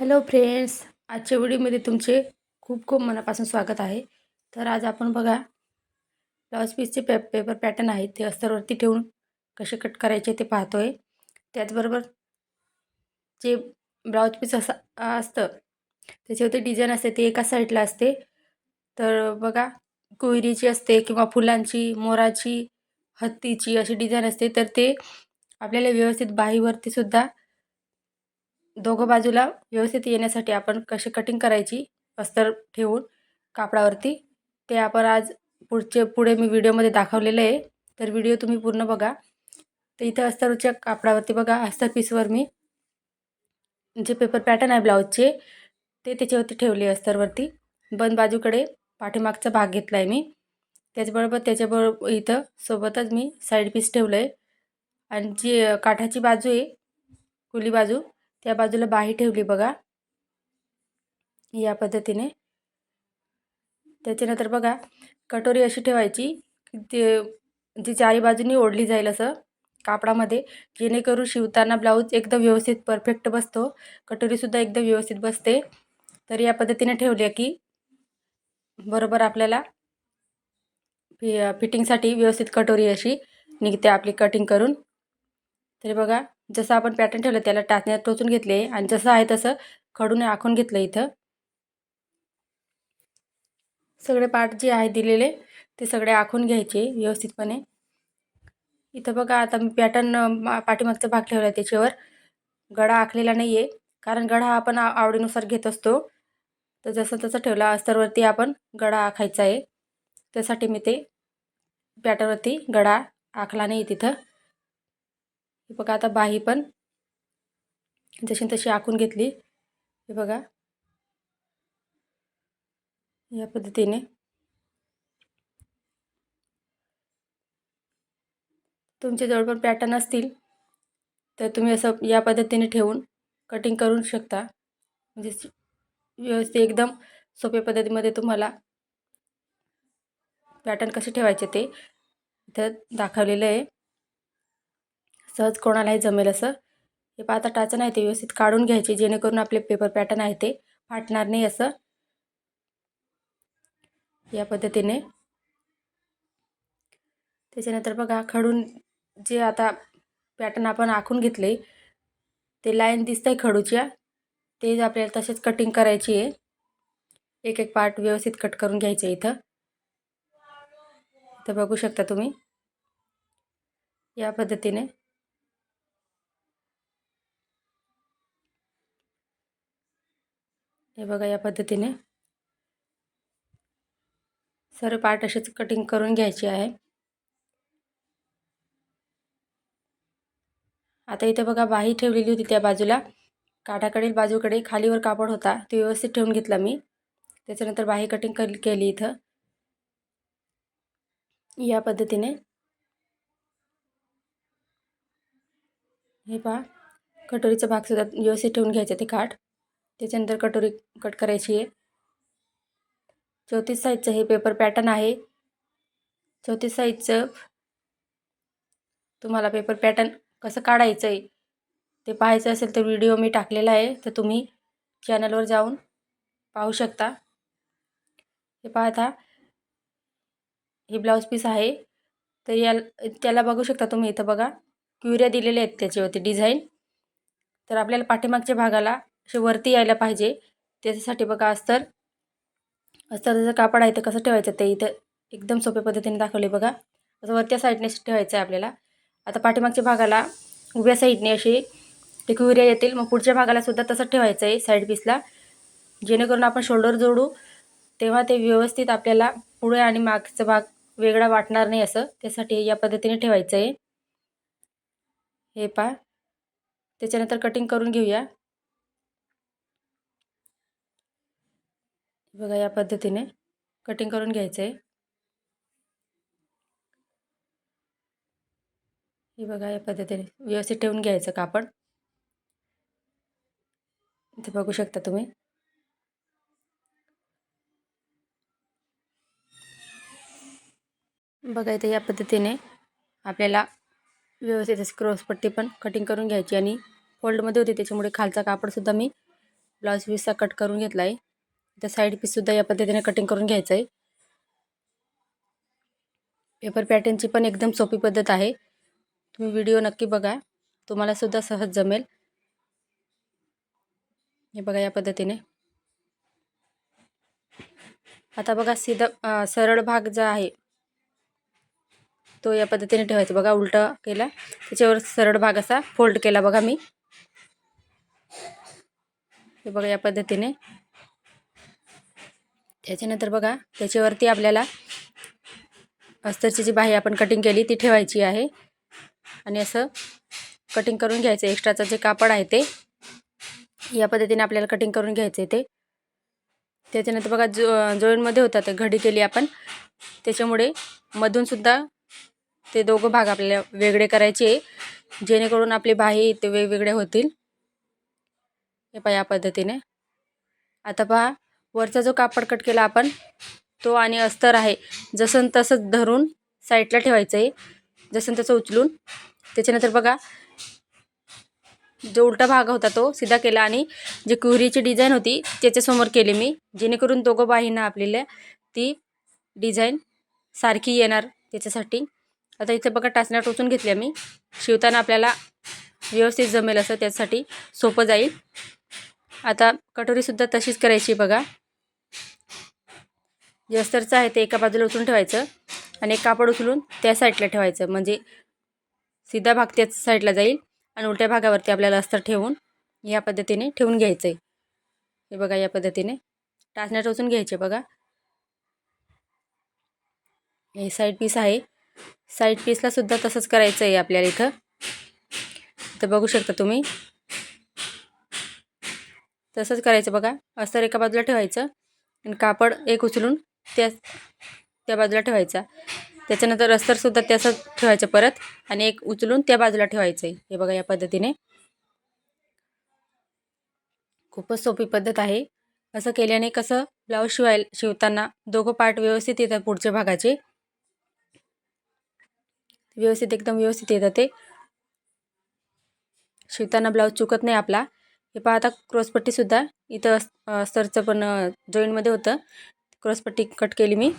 Hello friends आजच्या व्हिडिओमध्ये तुमचे खूप खूप मनापासून स्वागत आहे. तर आज आपण बघा ब्लाऊज पीसचे पे पेपर पॅटर्न आहेत ते अस्तरवरती ठेवून कसे कट करायचे ते पाहतो आहे त्याचबरोबर जे ब्लाऊज पीस असं असतं त्याच्यावरती डिझाईन असते ते एका साईडला असते. तर बघा कोयरीची असते किंवा फुलांची मोराची हत्तीची अशी डिझाईन असते तर ते आपल्याला व्यवस्थित बाहीवरती सुद्धा दोघं बाजूला व्यवस्थित येण्यासाठी आपण कशी कटिंग करायची अस्तर ठेवून कापडावरती ते आपण आज पुढचे पुढे मी व्हिडिओमध्ये दाखवलेलं आहे. तर व्हिडिओ तुम्ही पूर्ण बघा. तर इथं अस्तरच्या कापडावरती बघा अस्तर पीसवर मी जे पेपर पॅटर्न आहे ब्लाऊजचे ते त्याच्यावरती ठेवले अस्तरवरती. बंद बाजूकडे पाठीमागचा भाग घेतला आहे मी. त्याचबरोबर त्याच्याबरोबर इथं सोबतच मी साईड पीस ठेवलं आहे आणि जी काठाची बाजू आहे खुली बाजू त्या बाजूला बाही ठेवली बघा. या पद्धतीने. त्याच्यानंतर बघा कटोरी अशी ठेवायची ते जी चारी बाजूनी ओढली जाईल असं कापडामध्ये जेणेकरून शिवताना ब्लाऊज एकदम व्यवस्थित परफेक्ट बसतो. कटोरीसुद्धा एकदम व्यवस्थित बसते. तर या पद्धतीने ठेवल्या की बरोबर आपल्याला फि फिटिंगसाठी व्यवस्थित कटोरी अशी निघते आपली कटिंग करून. तरी बघा जसं आपण पॅटर्न ठेवलं त्याला टाचण्यात टोचून घेतले आणि जसं आहे तसं खडून आखून घेतलं इथं. सगळे पार्ट जे आहे दिलेले ते सगळे आखून घ्यायचे व्यवस्थितपणे. इथं बघा आता मी पॅटर्न पाठीमागचा भाग ठेवला आहे त्याच्यावर. गळा आखलेला नाही आहे कारण गळा हा आपण आवडीनुसार घेत असतो. तर जसं तसं ठेवला अस्तरवरती आपण गळा आखायचा आहे. त्यासाठी मी ते पॅटर्नवरती गळा आखला नाही तिथं. हे बघा आता बाही पण जशी तशी आखून घेतली. हे बघा. या पद्धतीने. तुमच्या जवळ पॅटर्न असतील तर तुम्ही असं या पद्धतीने ठेवून कटिंग करू शकता. म्हणजे व्यवस्थित एकदम सोप्या पद्धतीमध्ये तुम्हाला पॅटर्न कसे ठेवायचे ते इथं दाखवलेलं आहे. सहज कोणालाही जमेल असं. हे पाता टाचन आहे ते व्यवस्थित काढून घ्यायचे जेणेकरून आपले पेपर पॅटर्न आहे ते फाटणार नाही असं. या पद्धतीने. त्याच्यानंतर बघा खडून जे आता पॅटर्न आपण आखून घेतले ते लाईन दिसतंय आहे खडूच्या. ते आपल्याला तसेच कटिंग करायची आहे. एक एक पार्ट व्यवस्थित कट करून घ्यायचं इथं. इथं बघू शकता तुम्ही. या पद्धतीने. हे बघा या पद्धतीने. सर्व पार्ट असेच कटिंग करून घ्यायचे आहे. आता इथे बघा बाही ठेवलेली होती त्या बाजूला. काठाकडील बाजूकडे खालीवर कापड होता तो व्यवस्थित ठेवून घेतला मी. त्याच्यानंतर बाही कटिंग केली इथं. या पद्धतीने. हे पहा कटोरीचा भागसुद्धा व्यवस्थित ठेवून घ्यायचा ते काठ. त्याच्यानंतर कटोरी कट करायची आहे. चौतीस साईजचं हे पेपर पॅटर्न आहे. चौतीस साईजचं तुम्हाला पेपर पॅटर्न कसं काढायचं आहे ते पाहायचं असेल तर व्हिडिओ मी टाकलेला आहे. तर तुम्ही चॅनलवर जाऊन पाहू शकता. हे पाहता हे ब्लाऊज पीस आहे. तर या त्याला बघू शकता तुम्ही इथं बघा. क्युऱ्या दिलेल्या आहेत त्याच्यावरती डिझाईन तर आपल्याला पाठीमागच्या भागाला वरती यायला पाहिजे. त्याच्यासाठी बघा अस्तर. अस्तरचं कापड आहे तर कसं ठेवायचं ते इथं एकदम सोप्या पद्धतीने दाखवले बघा. असं वरच्या साईडने ठेवायचं आहे आपल्याला. आता पाठीमागच्या भागाला उभ्या साईडने असे ते क्युऱ्या येतील. मग पुढच्या भागाला सुद्धा तसं ठेवायचं आहे साईड पीसला जेणेकरून आपण शोल्डर जोडू तेव्हा ते व्यवस्थित आपल्याला पुढे आणि मागचा भाग वेगळा वाटणार नाही असं. त्यासाठी या पद्धतीने ठेवायचं आहे. हे पा त्याच्यानंतर कटिंग करून घेऊया. बघा या पद्धतीने कटिंग करून घ्यायचं आहे हे बघा या पद्धतीने व्यवस्थित ठेवून घ्यायचं कापड. इथे बघू शकता तुम्ही. बघा इथे या पद्धतीने आपल्याला व्यवस्थित अशी क्रॉसपट्टी पण कटिंग करून घ्यायची आणि फोल्डमध्ये होती त्याच्यामुळे खालचा कापडसुद्धा मी ब्लाऊज पीसचा कट करून घेतला आहे त्या साईड पीससुद्धा या पद्धतीने कटिंग करून घ्यायचं आहे पेपर पॅटर्नची पण एकदम सोपी पद्धत आहे. तुम्ही व्हिडिओ नक्की बघा. तुम्हाला सुद्धा सहज जमेल. हे बघा या पद्धतीने. आता बघा सीधा सरळ भाग जो आहे तो या पद्धतीने ठेवायचा. बघा उलटा केला. त्याच्यावर सरळ भाग असा फोल्ड केला बघा मी. हे बघा या पद्धतीने. त्याच्यानंतर बघा त्याच्यावरती आपल्याला अस्तरची जी बाही आपण कटिंग केली ती ठेवायची आहे. आणि असं कटिंग करून घ्यायचं. एक्स्ट्राचं जे कापड आहे ते या पद्धतीने आपल्याला कटिंग करून घ्यायचं आहे ते. त्याच्यानंतर बघा जो जॉईंटमध्ये होता ते घडी केली आपण. त्याच्यामुळे मधूनसुद्धा ते दोघं भाग आपल्याला वेगळे करायचे जेणेकरून आपले बाही ते वेगवेगळे होतील. हे पहा या पद्धतीने. आता पहा वरचा जो कापड कट केला आपण तो आणि अस्तर आहे. जसं तसंच धरून साईडला ठेवायचं आहे. जसं तसं उचलून. त्याच्यानंतर बघा जो उलटा भाग होता तो सीधा केला आणि जी कुहरीची डिझाईन होती त्याच्यासमोर केली मी. जेणेकरून दोघं बाहींना आपल्याला ती डिझाईन सारखी येणार त्याच्यासाठी. आता इथे बघा टाचण्या टोचून घेतल्या मी. शिवताना आपल्याला व्यवस्थित जमेल असं त्यासाठी सोपं जाईल. आता कटोरीसुद्धा तशीच करायची बघा. जे अस्तरचं आहे ते एका बाजूला उचलून ठेवायचं आणि एक कापड उचलून त्या साईडला ठेवायचं. म्हणजे सीधा भाग त्याच साईडला जाईल आणि उलट्या भागावरती आपल्याला अस्तर ठेवून या पद्धतीने ठेवून घ्यायचं आहे हे बघा या पद्धतीने. टाचण्या टोचून घ्यायचे बघा. हे साईड पीस आहे. साईड पीसला सुद्धा तसंच करायचं आहे आपल्याला इथं. तर बघू शकता तुम्ही. तसंच करायचं बघा. अस्तर एका बाजूला ठेवायचं आणि कापड एक उचलून त्या त्या बाजूला ठेवायचा. त्याच्यानंतर अस्तरसुद्धा त्याचं ठेवायचं परत आणि एक उचलून त्या बाजूला ठेवायचं आहे. हे बघा या पद्धतीने. खूपच सोपी पद्धत आहे. असं केल्याने कसं ब्लाऊज शिवाय शिवताना दोघं पार्ट व्यवस्थित येतात पुढच्या भागाचे. व्यवस्थित एकदम व्यवस्थित येतं ते. शिवताना ब्लाऊज चुकत नाही आपला. हे पाहता क्रॉसपट्टीसुद्धा इथं अस्तरचं पण जॉईंटमध्ये होतं. क्रॉसपट्टी कट केली मी.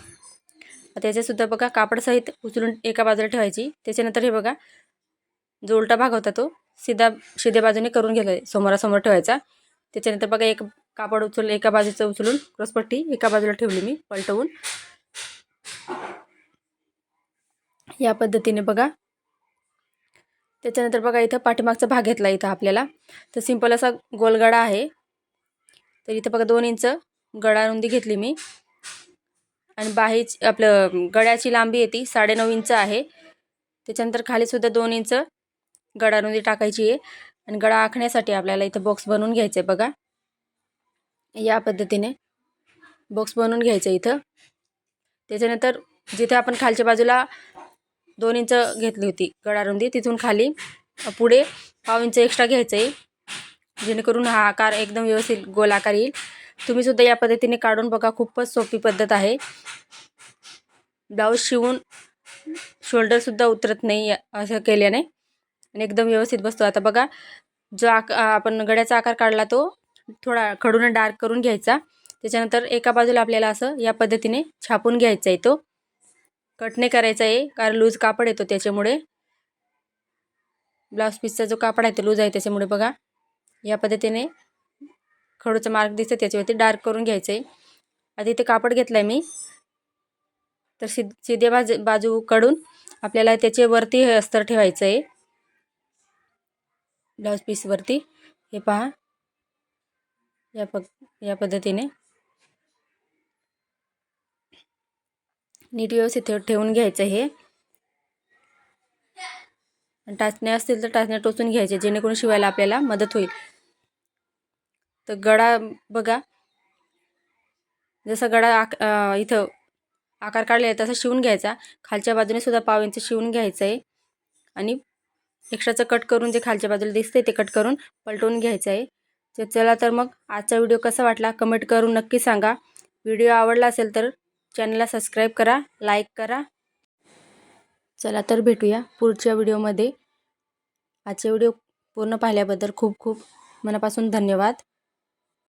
त्याच्यासुद्धा बघा कापडसहित उचलून एका बाजूला ठेवायची. त्याच्यानंतर हे बघा जो उलटा भाग होता तो सीधा शिध्या बाजूने करून घ्यायला समोरासमोर ठेवायचा. त्याच्यानंतर बघा एक कापड उचल एका बाजूचं उचलून क्रॉसपट्टी एका बाजूला ठेवली मी पलटवून. या पद्धतीने बघा. त्याच्यानंतर बघा इथं पाठीमागचा भाग घेतला इथं आपल्याला. तर सिंपल असा गोलगडा आहे. तर इथं बघा दोन इंच गडा रुंदी घेतली मी. आणि बाहीच आपलं गळ्याची लांबी येते साडेनऊ इंच आहे. त्याच्यानंतर खालीसुद्धा दोन इंच गळा रुंदी टाकायची आहे. आणि गळा आखण्यासाठी आपल्याला इथं बॉक्स बनवून घ्यायचं आहे बघा. या पद्धतीने बॉक्स बनवून घ्यायचं आहे इथं. त्याच्यानंतर जिथे आपण खालच्या बाजूला दोन इंच घेतली होती गळारुंदी तिथून खाली पुढे पाव इंच एक्स्ट्रा घ्यायचं आहे. जेणेकरून हा आकार एकदम व्यवस्थित गोल आकार येईल. तुम्हीसुद्धा या पद्धतीने काढून बघा खूपच सोपी पद्धत आहे. ब्लाऊज शिवून शोल्डरसुद्धा उतरत नाही असं केल्याने. आणि एकदम व्यवस्थित बसतो. आता बघा जो आक आपण गड्याचा आकार काढला तो थोडा खडून डार्क करून घ्यायचा. त्याच्यानंतर एका बाजूला आपल्याला असं या पद्धतीने छापून घ्यायचा आहे तो. कट नाही करायचा आहे कारण लूज कापड येतो त्याच्यामुळे. ब्लाऊज पीसचा जो कापड आहे तो लूज आहे त्याच्यामुळे बघा. या पद्धतीने खडूचा मार्क दिसतो त्याच्यावरती डार्क करून घ्यायचं आहे आता इथे कापड घेतलं आहे मी. तर सि सिधे बाजू बाजूकडून आपल्याला त्याच्यावरती हे अस्तर ठेवायचं आहे ब्लाऊज पीसवरती हे पहा. या प या पद्धतीने. नीट व्यवस्थित ठेवून घ्यायचं हे. टाचण्या असतील तर टाचण्या टोचून घ्यायचे जेणेकरून शिवायला आपल्याला मदत होईल. तर गळा बघा. जसं गळा आक इथं आकार काढले आहे तसं शिवून घ्यायचा. खालच्या बाजूने सुद्धा पाव इंच शिवून घ्यायचं आहे आणि एक्स्ट्राचं कट करून जे खालच्या बाजूला दिसते ते कट करून पलटवून घ्यायचं आहे तर चला तर मग आजचा व्हिडिओ कसा वाटला कमेंट करून नक्की सांगा. व्हिडिओ आवडला असेल तर चॅनलला सबस्क्राईब करा लाईक करा. चला तर भेटूया पुढच्या व्हिडिओमध्ये. आजचे व्हिडिओ पूर्ण पाहिल्याबद्दल खूप खूप मनापासून धन्यवाद.